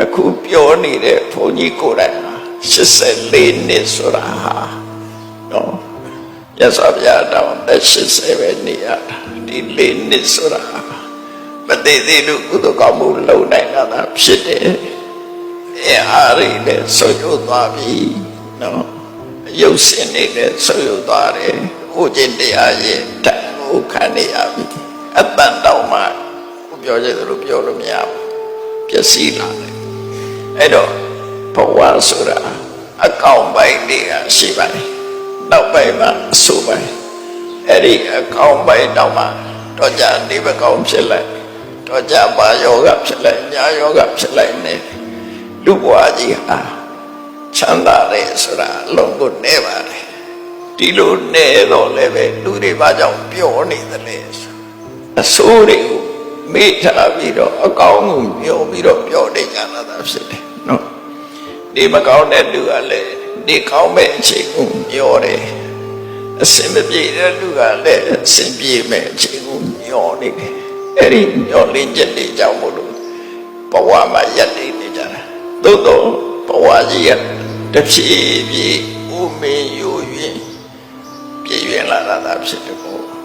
အခုပြောနေတဲ့ဘုန်းကြီးကိုယ်တိုင်ဟာ84နှစ်ဆိုတာဟာနော်ရသော်ဗျာတောင်းသက်80ပဲနေရတာဒီလေးနှစ်ဆိုတာဟာမသေးသေးလို့ကုသကောင်းမှုလုံနိုင်တာသာဖြစ်တယ်အဲအားရည်နဲ့ဆွယုတ်သွားပြီနော်ရုပ်စင်နေတဲ့ဆွယုတ်သွားတယ်ဟိုကျင့်တရားရဲ့တန်ကိုခံနေရပြီအတန်တောင်းမှကိုပြောချင်တယ်လို့ပြောလို့မရဘူးပျက်စီးလာတယ် အဲ့တော့ဘဝဆိုတာအကောင်ပိုင်းတွေကရှိပါတယ်နောက်ပိုင်းမှာအဆိုးပိုင်းအဲ့ဒီအကောင်ပိုင်းတော့မှတော့ကြနေမကောင်းဖြစ်လိုက်တော့ကြပါယောဂဖြစ်လိုက်ညာယောဂဖြစ်လိုက်နေလူဘဝကြီးဟာချမ်းသာတယ်ဆိုတာအလုံးကိုနေပါတယ်ဒီလိုနေတော့လည်းပဲလူတွေဘာကြောင့်ပျော်နေသလဲဆိုအဆိုးတွေကိုမေ့ထားပြီးတော့အကောင်းကိုမျောပြီးတော့ပျော် နေကြတာသာဖြစ်တယ်နော်ဒီမကောင်းတဲ့လူကလည်းဒီကောင်းမဲ့အချိန်ကိုမျောတယ်အစင်မပြေတဲ့လူကလည်းအစင်ပြေမဲ့အချိန်ကိုမျောနေတယ်အဲ့ဒီမျောလင်းချက်တွေကြောင့်မို့လို့ဘဝမှာရက်နေနေကြတာသို့တော့ဘဝကြီးကတစ်ဖြည်းဖြည်းဦးမင်းယူရင်ပြည့်ရင်လာတာသာဖြစ်တယ်ပေါ့